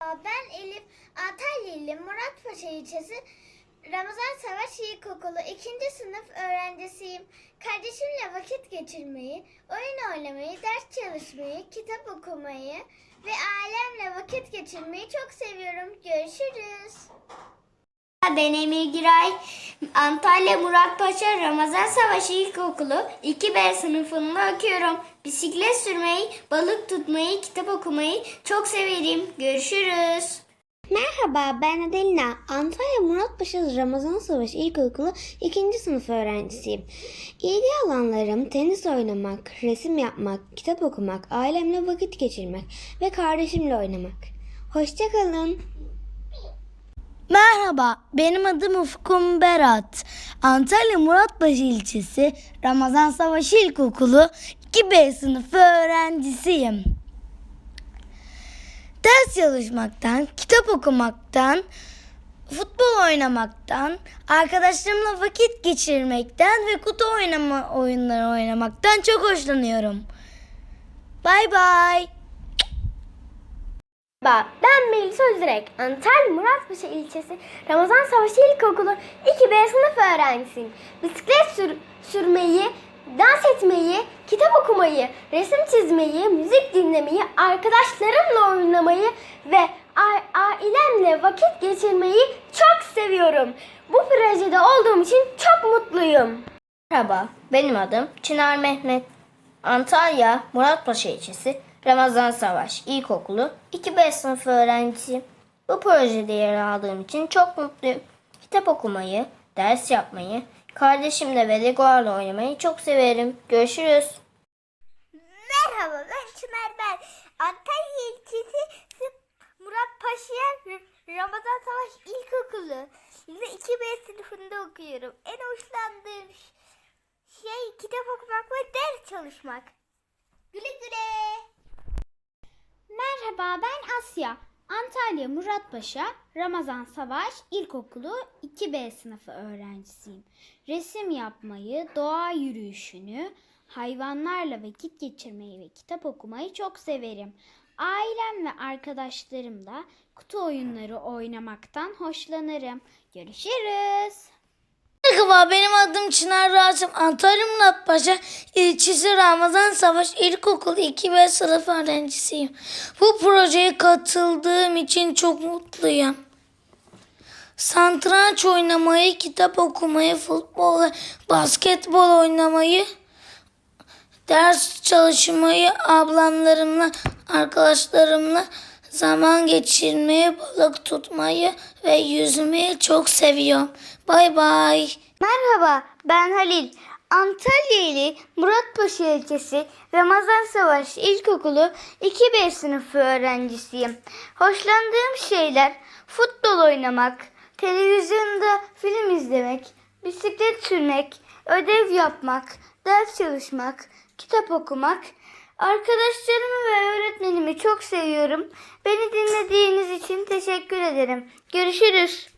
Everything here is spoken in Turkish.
Ben Elif Antalya'lı Muratpaşa ilçesi Ramazan Savaş İlkokulu 2. sınıf öğrencisiyim. Kardeşimle vakit geçirmeyi, oyun oynamayı, ders çalışmayı, kitap okumayı ve ailemle vakit geçirmeyi çok seviyorum. Görüşürüz. Ben Emir Giray, Antalya Muratpaşa Ramazan Savaşı İlkokulu 2B sınıfında okuyorum. Bisiklet sürmeyi, balık tutmayı, kitap okumayı çok severim. Görüşürüz. Merhaba ben Adelina. Antalya Muratpaşa Ramazan Savaşı İlkokulu 2. sınıf öğrencisiyim. İlgi alanlarım tenis oynamak, resim yapmak, kitap okumak, ailemle vakit geçirmek ve kardeşimle oynamak. Hoşçakalın. Merhaba, benim adım Ufkum Berat. Antalya Muratpaşa ilçesi Ramazan Savaşı İlkokulu 2B sınıfı öğrencisiyim. Ders çalışmaktan, kitap okumaktan, futbol oynamaktan, arkadaşlarımla vakit geçirmekten ve kutu oynama oyunları oynamaktan çok hoşlanıyorum. Bay bay. Merhaba, ben Melisa Özdirek. Antalya Muratpaşa ilçesi Ramazan Savaşı İlkokulu 2B sınıf öğrencisiyim. Bisiklet sür- sürmeyi, dans etmeyi, kitap okumayı, resim çizmeyi, müzik dinlemeyi, arkadaşlarımla oynamayı ve ailemle vakit geçirmeyi çok seviyorum. Bu projede olduğum için çok mutluyum. Merhaba, benim adım Çınar Mehmet. Antalya Muratpaşa ilçesi Ramazan Savaş İlkokulu 2B sınıfı öğrencisiyim. Bu projede yer aldığım için çok mutluyum. Kitap okumayı, ders yapmayı, kardeşimle ve Legolarla oynamayı çok severim. Görüşürüz. Merhaba ben Çınar ben. Antalya ilçesi Murat Paşa Ramazan Savaş İlkokulu. Ve 2B sınıfında okuyorum. En hoşlandığım şey kitap okumak ve ders çalışmak. Güle güle. Merhaba ben Asya. Antalya Muratpaşa Ramazan Savaş İlkokulu 2B sınıfı öğrencisiyim. Resim yapmayı, doğa yürüyüşünü, hayvanlarla vakit geçirmeyi ve kitap okumayı çok severim. Ailem ve arkadaşlarım da kutu oyunları oynamaktan hoşlanırım. Görüşürüz. Merhaba benim adım Çınar Rasim. Antalya Muratpaşa ilçesi Ramazan Savaş İlkokulu 2B sınıf öğrencisiyim. Bu projeye katıldığım için çok mutluyum. Satranç oynamayı, kitap okumayı, futbol ve basketbol oynamayı, ders çalışmayı, ablamlarımla, arkadaşlarımla zaman geçirmeyi, balık tutmayı ve yüzmeyi çok seviyorum. Bay bay. Merhaba, ben Halil. Antalya ili Muratpaşa ilçesi Ramazan Savaş İlkokulu 2B sınıfı öğrencisiyim. Hoşlandığım şeyler futbol oynamak, televizyonda film izlemek, bisiklet sürmek, ödev yapmak, ders çalışmak, kitap okumak. Arkadaşlarımı ve öğretmenimi çok seviyorum. Beni dinlediğiniz için teşekkür ederim. Görüşürüz.